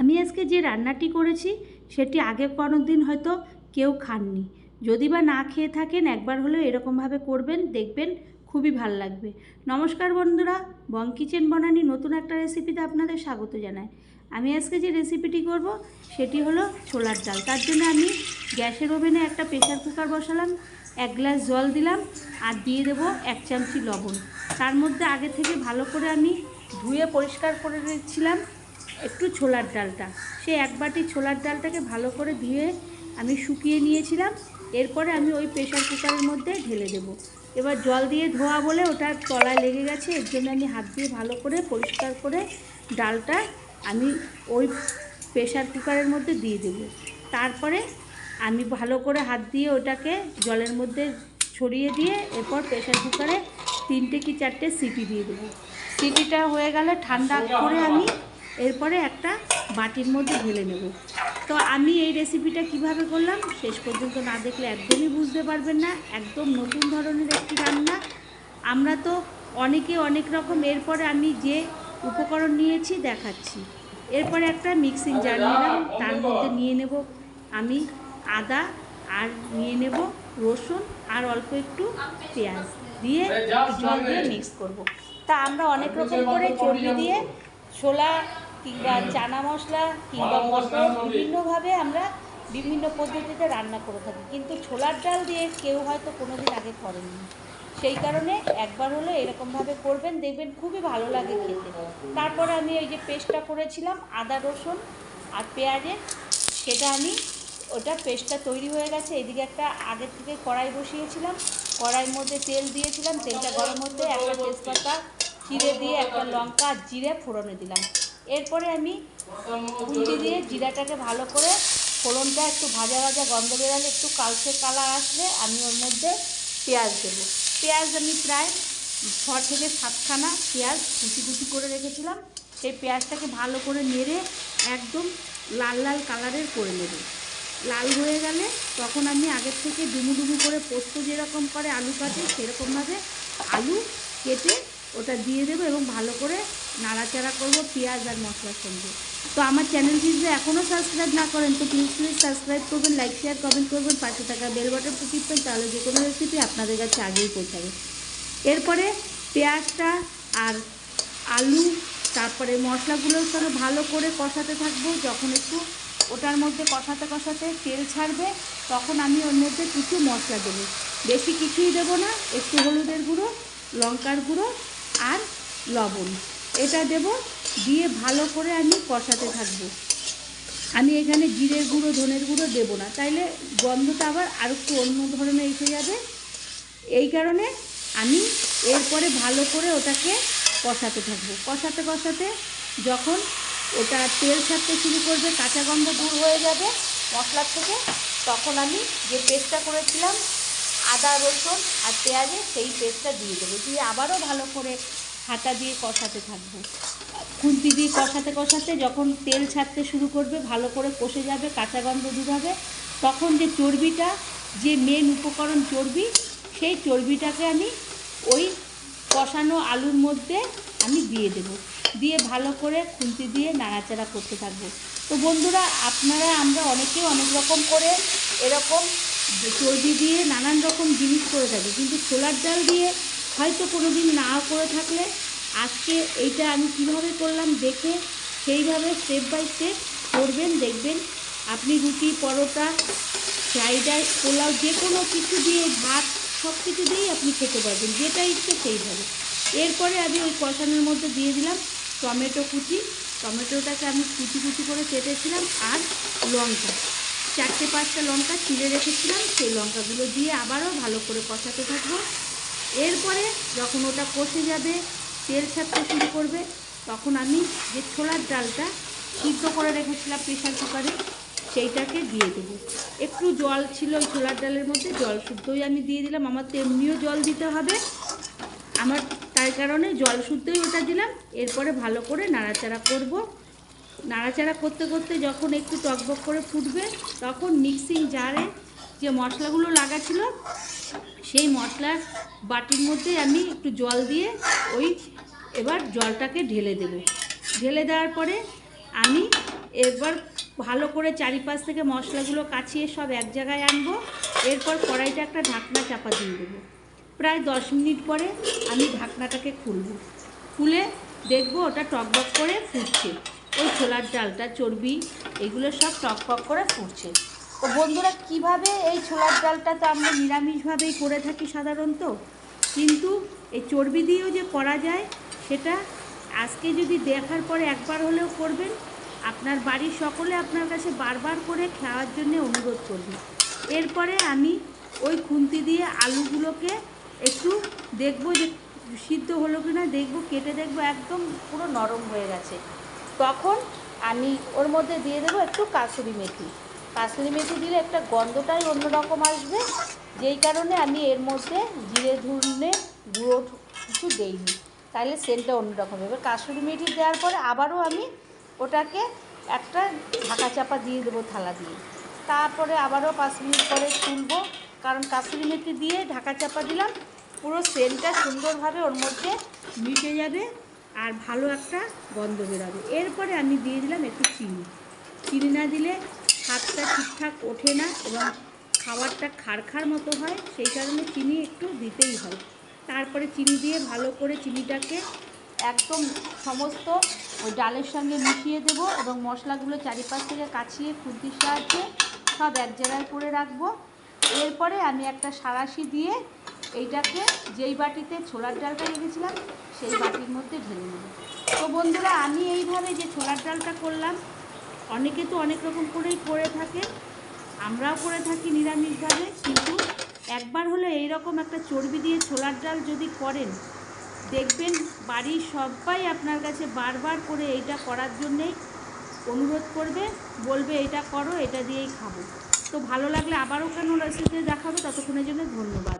আমি আজকে যে রান্নাটি করেছি, সেটি আগে কোনো দিন হয়তো কেউ খাননি। যদি বা না খেয়ে থাকেন, একবার হলেও এরকমভাবে করবেন, দেখবেন খুবই ভালো লাগবে। নমস্কার বন্ধুরা, বং কিচেন বনানি নতুন একটা রেসিপিতে আপনাদের স্বাগত জানাই। আমি আজকে যে রেসিপিটি করব, সেটি হলো ছোলার ডাল। তার জন্য আমি গ্যাসের ওভেনে একটা প্রেশার কুকার বসালাম, এক গ্লাস জল দিলাম, আর দিয়ে দেবো এক চামচি লবণ। তার মধ্যে আগে থেকে ভালো করে আমি ধুয়ে পরিষ্কার করে রেখেছিলাম। একটু ছোলার ডালটা। সেই এক বাটি ছোলার ডালটাকে ভালো করে ধুয়ে আমি শুকিয়ে নিয়েছিলাম। এরপরে আমি ওই প্রেশার কুকারের মধ্যে ঢেলে দেব। এবার জল দিয়ে ধোয়া বলে ওটা তলায় লেগে গেছে, এর জন্য আমি হাত দিয়ে ভালো করে পরিষ্কার করে ডালটা আমি ওই প্রেশার কুকারের মধ্যে দিয়ে দেব। তারপরে আমি ভালো করে হাত দিয়ে ওটাকে জলের মধ্যে ছড়িয়ে দিয়ে এরপর প্রেশার কুকারে তিনটে কি চারটে সিটি দিয়ে দেবো। সিটিটা হয়ে গেলে ঠান্ডা করে আমি এরপরে একটা বাটির মধ্যে ঢেলে নেব। তো আমি এই রেসিপিটা কীভাবে করলাম, শেষ পর্যন্ত না দেখলে একদমই বুঝতে পারবেন না, একদম নতুন ধরনের একটি রান্না। আমরা তো অনেকে অনেক রকম, এরপরে আমি যে উপকরণ নিয়েছি দেখাচ্ছি। এরপরে একটা মিক্সিং জার নিলাম, তার মধ্যে নিয়ে নেব আমি আদা আর নিয়ে নেব রসুন আর অল্প একটু পেঁয়াজ দিয়ে জল দিয়ে মিক্স করব। তা আমরা অনেক রকম করে চর্বি দিয়ে ছোলা কিংবা চানা মশলা কিংবা মশলা বিভিন্নভাবে আমরা বিভিন্ন পদ্ধতিতে রান্না করে থাকি। কিন্তু ছোলার ডাল দিয়ে কেউ হয়তো কোনোদিন আগে করেননি সেই কারণে একবার হলে এরকমভাবে করবেন দেখবেন খুবই ভালো লাগে খেতে। তারপরে আমি ওই যে পেস্টটা করেছিলাম আদা রসুন আর পেঁয়াজের সেটা আমি ওটা পেস্টটা তৈরি হয়ে গেছে। এদিকে একটা আগে থেকে কড়াই বসিয়েছিলাম। কড়াইয়ের মধ্যে তেল দিয়েছিলাম। তেলটা গরম হতে একটা তেজপাতা চিড়ে দিয়ে একটা লঙ্কা আর জিরে ফোড়নে দিলাম। এরপরে আমি কুঞ্চি দিয়ে জিরাটাকে ভালো করে ফোড়নটা একটু ভাজা ভাজা গন্ধ বেরালে একটু কালচে কালার আসলে আমি ওর মধ্যে পেঁয়াজ দেবো। পেঁয়াজ আমি প্রায় ছ থেকে সাতখানা পেঁয়াজ কুচি কুচি করে রেখেছিলাম। সেই পেঁয়াজটাকে ভালো করে নেড়ে একদম লাল লাল কালারের করে নেব। লাল হয়ে গেলে তখন আমি আগের থেকে ডুমু ডুমু করে পোস্ত যেরকম করে আলু কাটে সেরকমভাবে আলু কেটে ওটা দিয়ে দেবো এবং ভালো করে নাড়াচাড়া করব, পেঁয়াজ আর মশলার সঙ্গে। তো আমার চ্যানেলটি যদি এখনও সাবস্ক্রাইব না করেন, তো প্লিজ প্লিজ সাবস্ক্রাইব করবেন লাইক শেয়ার কমেন্ট করবেন, পাশে থাকা বেল টিপবেন তাহলে যে কোনো রেসিপি আপনাদের কাছে আগেই পৌঁছাবে এরপরে পেঁয়াজটা আর আলু, তারপরে মশলাগুলোর সঙ্গে ভালো করে কষাতে থাকব। যখন একটু ওটার মধ্যে কষাতে কষাতে তেল ছাড়বে, তখন আমি ওর মধ্যে কিছু মশলা দেবো। বেশি কিছুই দেবো না, একটু হলুদের গুঁড়ো, লঙ্কার গুঁড়ো আর লবণ। এটা দেব, দিয়ে ভালো করে আমি কষাতে থাকব। আমি এখানে জিরের গুঁড়ো, ধনের গুঁড়ো দেবো না। তাইলে গন্ধটা আবার আর একটু অন্য ধরনের এসে যাবে। এই কারণে আমি এরপরে ভালো করে ওটাকে কষাতে থাকব। কষাতে কষাতে যখন ওটা তেল ছাড়তে শুরু করবে, কাঁচা গন্ধ দূর হয়ে যাবে মশলার থেকে, তখন আমি যে পেস্টটা করেছিলাম, আদা, রসুন আর পেঁয়াজে সেই পেস্টটা দিয়ে দেবো। দিয়ে আবারও ভালো করে হাতা দিয়ে কষাতে থাকব। খুন্তি দিয়ে কষাতে কষাতে যখন তেল ছাড়তে শুরু করবে, ভালো করে কষে যাবে, কাঁচা গন্ধ দূর হবে তখন যে চর্বিটা, যে মেন উপকরণ চর্বি, সেই চর্বিটাকে আমি ওই কষানো আলুর মধ্যে আমি দিয়ে দেব। দিয়ে ভালো করে খুন্তি দিয়ে নাড়াচাড়া করতে থাকব। তো বন্ধুরা, আপনারা, আমরা অনেকেই অনেক রকম করে এরকম চর্বি দিয়ে নানান রকম জিনিস করে থাকি, কিন্তু ছোলার ডাল দিয়ে হয়তো কোনো দিন নাও করে থাকলে আজকে এইটা আমি কীভাবে করলাম দেখে সেইভাবে স্টেপ বাই স্টেপ করবেন, দেখবেন আপনি রুটি, পরোটা ফ্রাইড রাইস পোলাও যে কোনো কিছু দিয়ে, ভাত, সব কিছু দিয়েই আপনি খেতে পারবেন, যেটা ইচ্ছে সেইভাবে। এরপরে আমি ওই কষানোর মধ্যে দিয়ে দিলাম টমেটো কুচি। টমেটোটাকে আমি কুচি কুচি করে কেটেছিলাম আর লঙ্কা। চারটে পাঁচটা লঙ্কা চিড়ে রেখেছিলাম, সেই লঙ্কাগুলো দিয়ে আবারও ভালো করে কষাতে থাকব। এরপরে যখন ওটা কষে যাবে, তেল ছাড়তে শুরু করবে, তখন আমি যে ছোলার ডালটা সিদ্ধ করে রেখেছিলাম প্রেশার কুকারে, সেইটাকে দিয়ে দেবো। একটু জল ছিল ওই ছোলার ডালের মধ্যে, জল শুদ্ধই আমি দিয়ে দিলাম। আমার তো এমনিও জল দিতে হবে। আমার তার কারণে জল শুদ্ধই ওটা দিলাম। এরপরে ভালো করে নাড়াচাড়া করব। নাড়াচাড়া করতে করতে যখন একটু টকবক করে ফুটবে, তখন মিক্সিং জারে যে মশলাগুলো লাগা ছিল, সেই মশলার বাটির মধ্যে আমি একটু জল দিয়ে ওই এবার জলটাকে ঢেলে দেব। ঢেলে দেওয়ার পরে আমি এবার ভালো করে চারিপাশ থেকে মশলাগুলো কাছিয়ে সব এক জায়গায় আনব, এরপর কড়াইটা একটা ঢাকনা চাপা দিয়ে দেবো। প্রায় দশ মিনিট পরে আমি ঢাকনাটাকে খুলব। খুলে দেখব ওটা টকবক করে ফুটছে। ওই ছোলার ডালটা, চর্বি, এগুলো সব টকবক করে ফুটছে। বন্ধুরা, কীভাবে এই ছোলার ডালটা তো আমরা নিরামিষভাবেই করে থাকি সাধারণত? কিন্তু এই চর্বি দিয়েও যে করা যায়, সেটা আজকে যদি দেখার পরে একবার হলেও করবেন, আপনার বাড়ির সকলে আপনার কাছে বারবার করে খাওয়ার জন্য অনুরোধ করবে। এরপরে আমি ওই খুন্তি দিয়ে আলুগুলোকে একটু দেখব যে সিদ্ধ হলো কি না দেখব, কেটে দেখব, একদম পুরো নরম হয়ে গেছে। তখন আমি ওর মধ্যে দিয়ে দেবো একটু কাসুরি মেথি। কাসুরি মেথি দিলে একটা গন্ধটাই অন্যরকম আসবে। যেই কারণে আমি এর মধ্যে জিরে, ধুনে গুঁড়ো কিছু দেইনি। তাহলে সেন্টটা অন্যরকম হবে। এবার কাসুরি মেথি দেওয়ার পরে আবারও আমি ওটাকে একটা ঢাকা চাপা দিয়ে দেবো থালা দিয়ে। তারপরে আবারও পাঁচ মিনিট পরে তুলবো কারণ কাসুরি মেথি দিয়ে ঢাকা চাপা দিলাম। পুরো সেন্টটা সুন্দরভাবে ওর মধ্যে মিশে যাবে আর ভালো একটা গন্ধ বেরোবে। এরপরে আমি দিয়ে দিলাম একটু চিনি। চিনি না দিলে স্বাদটা ঠিকঠাক ওঠে না এবং খাবারটা খারখার মতো হয়, সেই কারণে চিনি একটু দিতেই হয়। তারপরে চিনি দিয়ে ভালো করে চিনিটাকে একদম সমস্ত ওই ডালের সঙ্গে মিশিয়ে দেবো এবং মশলাগুলো চারিপাশ থেকে কাছিয়ে খুন্তির সাহায্যে সব এক জায়গায় করে রাখব। এরপরে আমি একটা সাঁড়াশি দিয়ে এইটাকে যেই বাটিতে ছোলার ডালটা রেখেছিলাম, সেই বাটির মধ্যে ঢেলে নেব। তো বন্ধুরা, আমি এইভাবে যে ছোলার ডালটা করলাম অনেকে তো অনেক রকম করেই করে থাকে, আমরাও করে থাকি নিরামিষভাবে, কিন্তু একবার হলে এইরকম একটা চর্বি দিয়ে ছোলার ডাল যদি করেন, দেখবেন বাড়ির সবাই আপনার কাছে বারবার করে এইটা করার জন্যেই অনুরোধ করবে, বলবে এটা করো, এটা দিয়েই খাব। তো ভালো লাগলে আবারও কেন রেসিপিতে দেখাবো, ততক্ষণের জন্য ধন্যবাদ।